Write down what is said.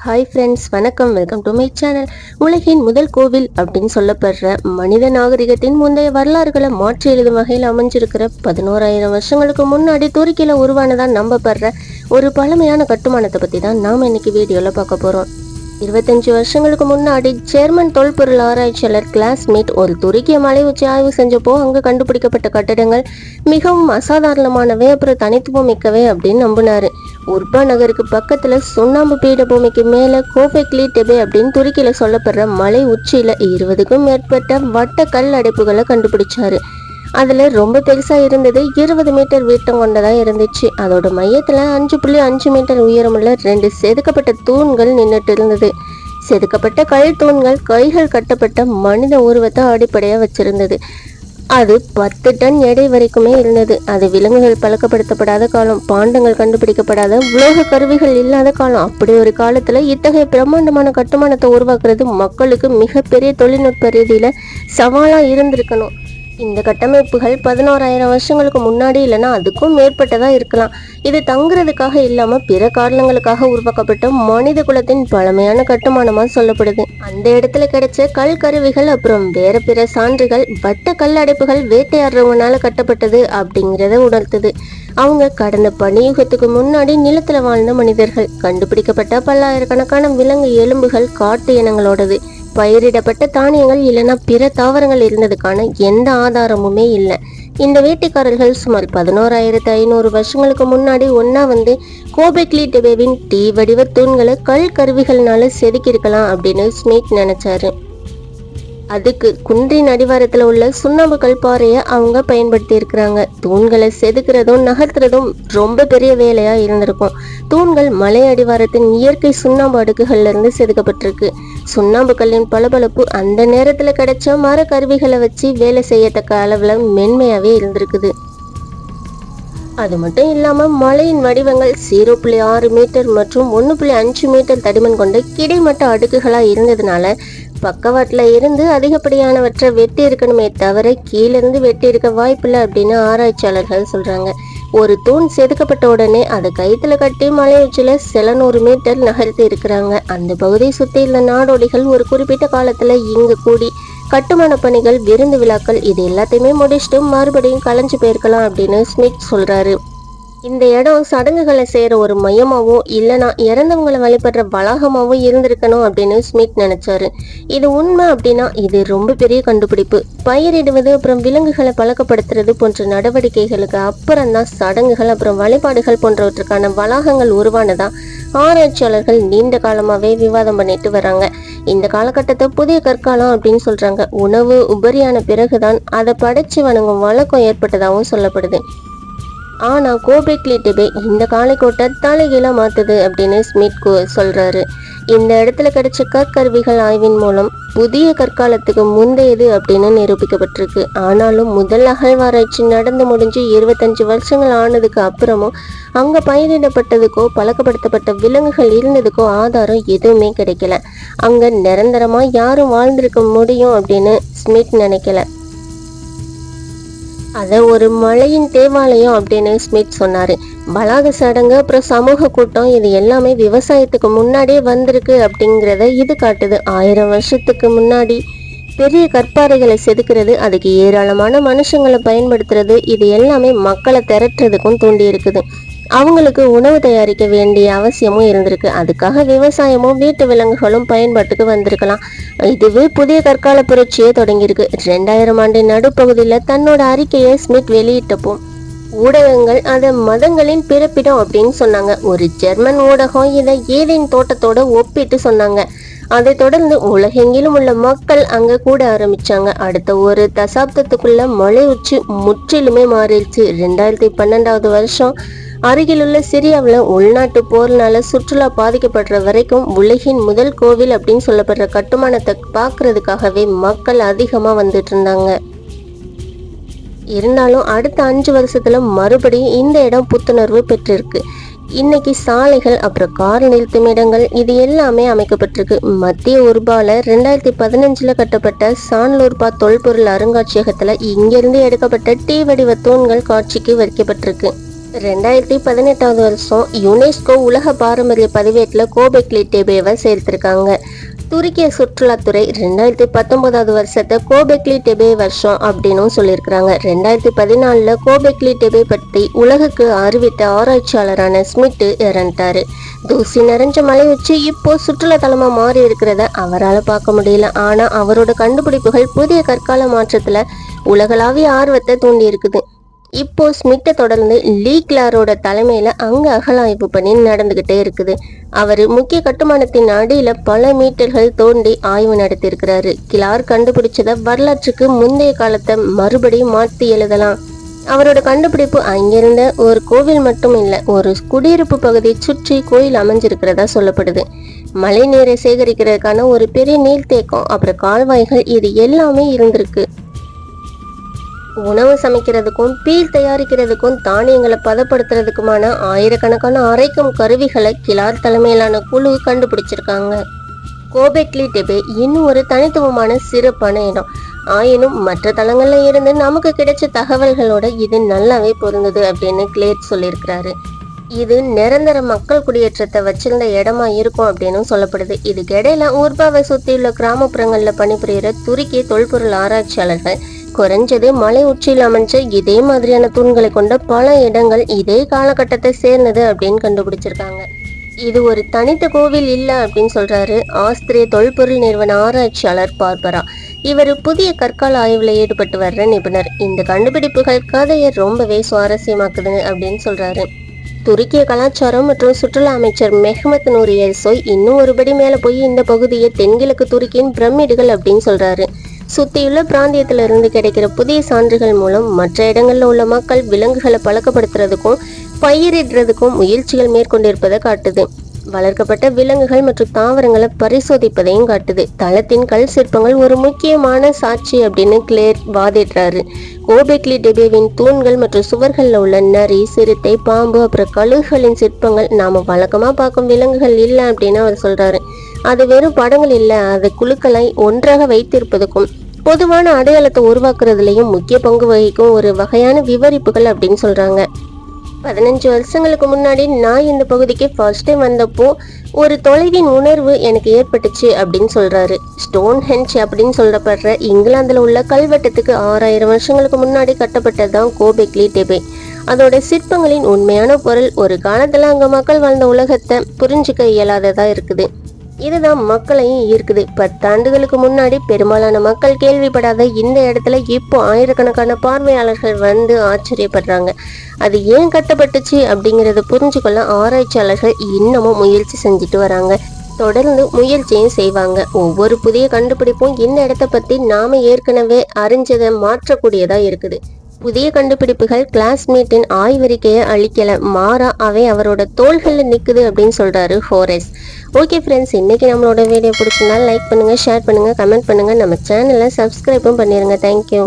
Hi friends வணக்கம். Welcome to my channel உலகின் முதல் கோவில் அப்படின்னு சொல்லப்படுற மனித நாகரிகத்தின் முந்தைய வரலாறுகளை மாற்றி எழுதும் வகையில் அமைஞ்சிருக்கிற பதினோராயிரம் வருஷங்களுக்கு முன்னாடி துருக்கியில் உருவானதாக நம்பப்படுற ஒரு பழமையான கட்டுமானத்தை பற்றி தான் நாம் இன்னைக்கு வீடியோவில் பார்க்க போகிறோம் இருபத்தஞ்சு வருஷங்களுக்கு முன்னாடி ஜெர்மன் தொல்பொருள் ஆராய்ச்சியாளர் கிளாஸ்மேட் ஒரு துருக்கிய மலை உச்சி ஆய்வு செஞ்சப்போ அங்கே கண்டுபிடிக்கப்பட்ட கட்டடங்கள் மிகவும் அசாதாரணமானவை அப்புறம் தனித்துவம் மிக்கவை அப்படின்னு நம்பினாரு. உர்பா நகருக்கு பக்கத்துல சுண்ணாம்பு பீடபூமிக்கு மேல கோபெக்லி டெபே அப்படின்னு துருக்கியில சொல்லப்படுற மலை உச்சியில இருபதுக்கும் மேற்பட்ட வட்ட கல் அடைப்புகளை கண்டுபிடிச்சாரு. அதில் ரொம்ப பெருசாக இருந்தது. இருபது மீட்டர் வீட்டம் கொண்டதாக இருந்துச்சு. அதோட மையத்தில் அஞ்சு புள்ளி அஞ்சு மீட்டர் உயரமுள்ள ரெண்டு செதுக்கப்பட்ட தூண்கள் நின்றுட்டு இருந்தது. செதுக்கப்பட்ட கல் தூண்கள் கைகள் கட்டப்பட்ட மனித உருவத்தை அடிப்படையாக வச்சிருந்தது. அது பத்து டன் எடை வரைக்குமே இருந்தது. அது விலங்குகள் பழக்கப்படுத்தப்படாத காலம் பாண்டங்கள் கண்டுபிடிக்கப்படாத உலோக கருவிகள் இல்லாத காலம். அப்படி ஒரு காலத்தில் இத்தகைய பிரம்மாண்டமான கட்டுமானத்தை உருவாக்குறது மக்களுக்கு மிகப்பெரிய தொழில்நுட்ப ரீதியில் சவாலாக இருந்திருக்கணும். இந்த கட்டமைப்புகள் பதினோராயிரம் வருஷங்களுக்கு முன்னாடி இல்லைன்னா அதுக்கும் மேற்பட்டதாக இருக்கலாம். இது தங்குறதுக்காக இல்லாமல் பிற காரணங்களுக்காக உருவாக்கப்பட்ட மனித குலத்தின் பழமையான கட்டுமானமாக சொல்லப்படுது. அந்த இடத்துல கிடைச்ச கல் கருவிகள் அப்புறம் வேற பிற சான்றுகள் வட்ட கல் அடைப்புகள் வேட்டையாடுறவங்களால கட்டப்பட்டது அப்படிங்கிறத உணர்த்துது. அவங்க கடந்த பனியுகத்துக்கு முன்னாடி நிலத்துல வாழ்ந்த மனிதர்கள். கண்டுபிடிக்கப்பட்ட பல்லாயிரக்கணக்கான விலங்கு எலும்புகள் காட்டு இனங்களோடது. பயிரிடப்பட்ட தானியங்கள் இல்லைன்னா பிற தாவரங்கள் இருந்ததுக்கான எந்த ஆதாரமுமே இல்லை. இந்த வேட்டைக்காரர்கள் சுமார் பதினோராயிரத்து ஐநூறு வருஷங்களுக்கு முன்னாடி ஒன்றா வந்து கோபெக்லி டெபேவின் டீ வடிவ தூண்களை கல் கருவிகள்னால செதுக்கியிருக்கலாம் அப்படின்னு ஸ்மித் நினைச்சாரு. அதுக்கு குன்றின் அடிவாரத்தில் உள்ள சுண்ணாம்பு கல் பாறையை அவங்க பயன்படுத்தி இருக்கிறாங்க தூண்களை செதுக்கிறதும் நகர்த்துறதும் ரொம்ப பெரிய வேலையா இருந்திருக்கும். தூண்கள் மலை அடிவாரத்தின் இயற்கை சுண்ணாம்பு அடுக்குகள்ல இருந்து செதுக்கப்பட்டிருக்கு. சுண்ணாம்பு கல்லின் பளபளப்பு அந்த நேரத்துல கிடைச்ச மர கருவிகளை வச்சு வேலை செய்யத்தக்க அளவுல மென்மையாவே இருந்திருக்குது. அது மட்டும் இல்லாமல் மலையின் வடிவங்கள் ஜீரோ புள்ளி ஆறு மீட்டர் மற்றும் ஒன்று புள்ளி அஞ்சு மீட்டர் தடிமன் கொண்ட கிடைமட்ட அடுக்குகளாக இருந்ததுனால பக்கவாட்டில் இருந்து அதிகப்படியானவற்றை வெட்டி இருக்கணுமே தவிர கீழிருந்து வெட்டி இருக்க வாய்ப்பில்லை அப்படின்னு ஆராய்ச்சியாளர்கள் சொல்கிறாங்க ஒரு தூண் செதுக்கப்பட்ட உடனே அதை கயிற்றுல கட்டி மலை உச்சியில சில நூறு மீட்டர் நகர்த்தி இருக்கிறாங்க. அந்த பகுதியை சுற்றி உள்ள நாடோடிகள் ஒரு குறிப்பிட்ட காலத்துல இங்கு கூடி கட்டுமான பணிகள் விருந்து விழாக்கள் இது எல்லாத்தையுமே முடிச்சுட்டு மறுபடியும் கலைஞ்சு போயிருக்கலாம் அப்படின்னு ஸ்மித் சொல்றாரு. இந்த இடம் சடங்குகளை செய்கிற ஒரு மையமாவோ இல்லைனா இறந்தவங்களை வழிபடுற வளாகமாவோ இருந்திருக்கணும் அப்படின்னு ஸ்மித் நினைச்சாரு. இது உண்மை அப்படின்னா இது ரொம்ப பெரிய கண்டுபிடிப்பு. பயிரிடுவது அப்புறம் விலங்குகளை பழக்கப்படுத்துறது போன்ற நடவடிக்கைகளுக்கு அப்புறம் தான் சடங்குகள் அப்புறம் வழிபாடுகள் போன்றவற்றுக்கான வளாகங்கள் உருவானதா? ஆராய்ச்சியாளர்கள் நீண்ட காலமாகவே விவாதம் பண்ணிட்டு வராங்க. இந்த காலகட்டத்தை புதிய கற்காலம் அப்படின்னு சொல்றாங்க. உணவு உபரியான பிறகுதான் அதை படைச்சு வணங்கும் வழக்கம் ஏற்பட்டதாகவும் சொல்லப்படுது. ஆனால் கோபெக்லி டிபே இந்த காலைக்கோட்டை தலைகீழா மாற்றுது அப்படின்னு ஸ்மித் சொல்கிறாரு இந்த இடத்துல கிடைச்ச கற்கருவிகள் ஆய்வின் மூலம் புதிய கற்காலத்துக்கு முந்தையது அப்படின்னு நிரூபிக்கப்பட்டிருக்கு. ஆனாலும் முதல் அகழ்வாராய்ச்சி நடந்து முடிஞ்சு இருபத்தஞ்சு வருஷங்கள் ஆனதுக்கு அப்புறமும் அங்கே பயிரிடப்பட்டதுக்கோ பழக்கப்படுத்தப்பட்ட விலங்குகள் இருந்ததுக்கோ ஆதாரம் எதுவுமே கிடைக்கல. அங்கே நிரந்தரமாக யாரும் வாழ்ந்திருக்க முடியும் அப்படின்னு ஸ்மித் நினைக்கல. அதை ஒரு மலையின் தேவாலயம் அப்படின்னு ஸ்மித் சொன்னாரு. பலாக சடங்கு அப்புறம் சமூக கூட்டம் இது எல்லாமே விவசாயத்துக்கு முன்னாடியே வந்திருக்கு அப்படிங்கிறத இது காட்டுது. ஆயிரம் வருஷத்துக்கு முன்னாடி பெரிய கற்பாறைகளை செதுக்கிறது அதுக்கு ஏராளமான மனுஷங்களை பயன்படுத்துறது இது எல்லாமே மக்களை திரட்டுறதுக்கும் தூண்டி இருக்குது அவங்களுக்கு உணவு தயாரிக்க வேண்டிய அவசியமும் இருந்திருக்கு. அதுக்காக விவசாயமும் வீட்டு விலங்குகளும் பயன்பாட்டுக்கு வந்திருக்கலாம். இதுவே புதிய கற்கால புரட்சியே தொடங்கியிருக்கு. ரெண்டாயிரம் ஆண்டின் நடுப்பகுதியில் தன்னோட அறிக்கையை ஸ்மித் வெளியிட்டப்போ ஊடகங்கள் அதை மதங்களின் பிறப்பிடம் அப்படின்னு சொன்னாங்க. ஒரு ஜெர்மன் ஊடகம் இதை ஏதேன் தோட்டத்தோட ஒப்பிட்டு சொன்னாங்க. அதை தொடர்ந்து உலகெங்கிலும் உள்ள மக்கள் அங்க கூட ஆரம்பிச்சாங்க. அடுத்த ஒரு தசாப்தத்துக்குள்ள மலை உச்சி முற்றிலுமே மாறிடுச்சு. ரெண்டாயிரத்தி பன்னெண்டாவது வருஷம் அருகிலுள்ள சிரியாவில் உள்நாட்டு போர்னால சுற்றுலா பாதிக்கப்படுற வரைக்கும் உலகின் முதல் கோவில் அப்படின்னு சொல்லப்படுற கட்டுமானத்தை பார்க்கறதுக்காகவே மக்கள் அதிகமாக வந்துட்டு இருந்தாங்க. இருந்தாலும் அடுத்த அஞ்சு வருஷத்துல மறுபடியும் இந்த இடம் புத்துணர்வு பெற்றிருக்கு. இன்னைக்கு சாலைகள் அப்புறம் கார் நிறுத்தும் இடங்கள் இது எல்லாமே அமைக்கப்பட்டிருக்கு. மத்திய உருபால ரெண்டாயிரத்தி பதினஞ்சுல கட்டப்பட்ட சான்லூர்பா தொல்பொருள் அருங்காட்சியகத்துல இங்கிருந்து எடுக்கப்பட்ட டீ வடிவ தூண்கள் காட்சிக்கு வைக்கப்பட்டிருக்கு. ரெண்டாயிரத்தி பதினெட்டாவது வருஷம் யுனெஸ்கோ உலக பாரம்பரிய பதிவேட்டில் கோபெக்லி டெபேவை சேர்த்திருக்காங்க. துருக்கிய சுற்றுலாத்துறை ரெண்டாயிரத்தி பத்தொன்பதாவது வருஷத்தை கோபெக்லி டெபே வருஷம் அப்படின்னும் சொல்லியிருக்கிறாங்க. ரெண்டாயிரத்தி பதினாலில் கோபெக்லி டெபே பற்றி உலகுக்கு அறிவித்த ஆராய்ச்சியாளரான ஸ்மிட் இறந்துட்டாரு தூசி நிறைஞ்ச மலை வச்சு இப்போ சுற்றுலா தலமாக மாறி இருக்கிறத அவரால் பார்க்க முடியல. ஆனால் அவரோட கண்டுபிடிப்புகள் புதிய கற்கால மாற்றத்தில் உலகளாவிய ஆர்வத்தை தூண்டி இருக்குது இப்போ ஸ்மித்தை தொடர்ந்து லீ கிளாரோட தலைமையில அங்க அகலாய்வு பணி நடந்துகிட்டே இருக்குது. அவர் முக்கிய கட்டுமானத்தின் அடியில பல மீட்டர்கள் தோண்டி ஆய்வு நடத்தியிருக்கிறாரு. கிளார் கண்டுபிடிச்சத வரலாற்றுக்கு முந்தைய காலத்தை மறுபடியும் மாற்றி எழுதலாம். அவரோட கண்டுபிடிப்பு அங்கிருந்த ஒரு கோவில் மட்டும் இல்லை ஒரு குடியிருப்பு பகுதியை சுற்றி கோயில் அமைஞ்சிருக்கிறதா சொல்லப்படுது. மழை நீரை சேகரிக்கிறதுக்கான ஒரு பெரிய நீர்த்தேக்கம் அப்புறம் கால்வாய்கள் இது எல்லாமே இருந்திருக்கு. உணவு சமைக்கிறதுக்கும் பீல் தயாரிக்கிறதுக்கும் தானியங்களை பதப்படுத்துறதுக்குமான ஆயிரக்கணக்கான அரைக்கும் கருவிகளை கிளார் தலைமையிலான குழு கண்டுபிடிச்சிருக்காங்க. கோபெக்லி டெபே இன்னும் ஒரு தனித்துவமான சிறப்பான இடம் ஆயினும் மற்ற தளங்கள்ல இருந்து நமக்கு கிடைச்ச தகவல்களோட இது நல்லாவே பொருந்தது அப்படின்னு கிளேட் சொல்லியிருக்கிறாரு. இது நிரந்தர மக்கள் குடியேற்றத்தை வச்சிருந்த இடமா இருக்கும் அப்படின்னு சொல்லப்படுது. இதுக்கிடையில ஊர்பாவை சுத்தியுள்ள கிராமப்புறங்கள்ல பணிபுரியிற துருக்கி தொல்பொருள் ஆராய்ச்சியாளர்கள் குறைஞ்சது மலை உச்சியில் அமைஞ்ச இதே மாதிரியான தூண்களை கொண்ட பல இடங்கள் இதே காலகட்டத்தை சேர்ந்தது அப்படின்னு கண்டுபிடிச்சிருக்காங்க. இது ஒரு தனித்த கோவில் இல்லை அப்படின்னு சொல்றாரு ஆஸ்திரிய தொல்பொருள் நிறுவன ஆராய்ச்சியாளர் பார்பரா. இவர் புதிய கற்கால ஆய்வுல ஈடுபட்டு வர்ற நிபுணர். இந்த கண்டுபிடிப்புகள் கதையை ரொம்பவே சுவாரஸ்யமாக்குது அப்படின்னு சொல்றாரு. துருக்கிய கலாச்சாரம் மற்றும் சுற்றுலா அமைச்சர் மெஹமத் நூரி எல்சோய் இன்னும் ஒருபடி மேலே போய் இந்த பகுதியை தென்கிழக்கு துருக்கியின் பிரமிடுகள் அப்படின்னு சொல்றாரு. சுத்தியுள்ள பிராந்தியத்திலிருந்து கிடைக்கிற புதிய சான்றுகள் மூலம் மற்ற இடங்கள்ல உள்ள மக்கள் விலங்குகளை பழக்கப்படுத்துறதுக்கும் பயிரிடுறதுக்கும் முயற்சிகள் மேற்கொண்டிருப்பதை காட்டுது. வளர்க்கப்பட்ட விலங்குகள் மற்றும் தாவரங்களை பரிசோதிப்பதையும் காட்டுது. தளத்தின் கல் சிற்பங்கள் ஒரு முக்கியமான சாட்சி அப்படின்னு கிளேர் வாதிடுறாரு. கோபெக்லி டெபேவின் தூண்கள் மற்றும் சுவர்களில் உள்ள நரி சிறுத்தை பாம்பு அப்புறம் கழுகுகளின் சிற்பங்கள் நாம வழக்கமா பார்க்கும் விலங்குகள் இல்லை அப்படின்னு அவர் சொல்றாரு. அது வெறும் படங்கள் இல்லை அது குழுக்களை ஒன்றாக வைத்திருப்பதுக்கும் பொதுவான அடையாளத்தை உருவாக்குறதுலையும் முக்கிய பங்கு வகிக்கும் ஒரு வகையான விவரிப்புகள் அப்படின்னு சொல்கிறாங்க பதினஞ்சு வருஷங்களுக்கு முன்னாடி நான் இந்த பகுதிக்கு ஃபர்ஸ்ட் டைம் வந்தப்போ ஒரு தொலைவின் உணர்வு எனக்கு ஏற்பட்டுச்சு அப்படின்னு சொல்கிறாரு ஸ்டோன் ஹென்ச் அப்படின்னு சொல்லப்படுற இங்கிலாந்தில் உள்ள கல்வெட்டத்துக்கு ஆறாயிரம் வருஷங்களுக்கு முன்னாடி கட்டப்பட்டது தான் கோபெக்லி டெபே அதோட சிற்பங்களின் உண்மையான பொருள் ஒரு காலத்தில் அங்கே மக்கள் வாழ்ந்த உலகத்தை புரிஞ்சுக்க இயலாததாக இருக்குது. இதுதான் மக்களையும் ஈர்க்குது. பத்தாண்டுகளுக்கு முன்னாடி பெரும்பாலான மக்கள் கேள்விப்படாத இந்த இடத்துல இப்போ ஆயிரக்கணக்கான பார்வையாளர்கள் வந்து ஆச்சரியப்படுறாங்க. அது ஏன் கட்டப்பட்டுச்சு அப்படிங்கிறத புரிஞ்சுக்கொள்ள ஆராய்ச்சியாளர்கள் இன்னமும் முயற்சி செஞ்சுட்டு வராங்க. தொடர்ந்து முயற்சியும் செய்வாங்க. ஒவ்வொரு புதிய கண்டுபிடிப்பும் இந்த இடத்த பத்தி நாம ஏற்கனவே அறிஞ்சதை மாற்றக்கூடியதா இருக்குது. புதிய கண்டுபிடிப்புகள் கிளாஸ்மேட்டின் ஆய்வறிக்கையை அளிக்கல. மாறா அவை அவரோட தோள்களில் நிற்குது அப்படின்னு சொல்றாரு ஹோரஸ். ஓகே ஃப்ரெண்ட்ஸ் இன்றைக்கி நம்மளோட வீடியோ பிடிச்சிருந்தால் லைக் பண்ணுங்கள் ஷேர் பண்ணுங்கள் கமெண்ட் பண்ணுங்கள் நம்ம சேனலை சப்ஸ்கிரைபும் பண்ணிடுங்க தேங்க்யூ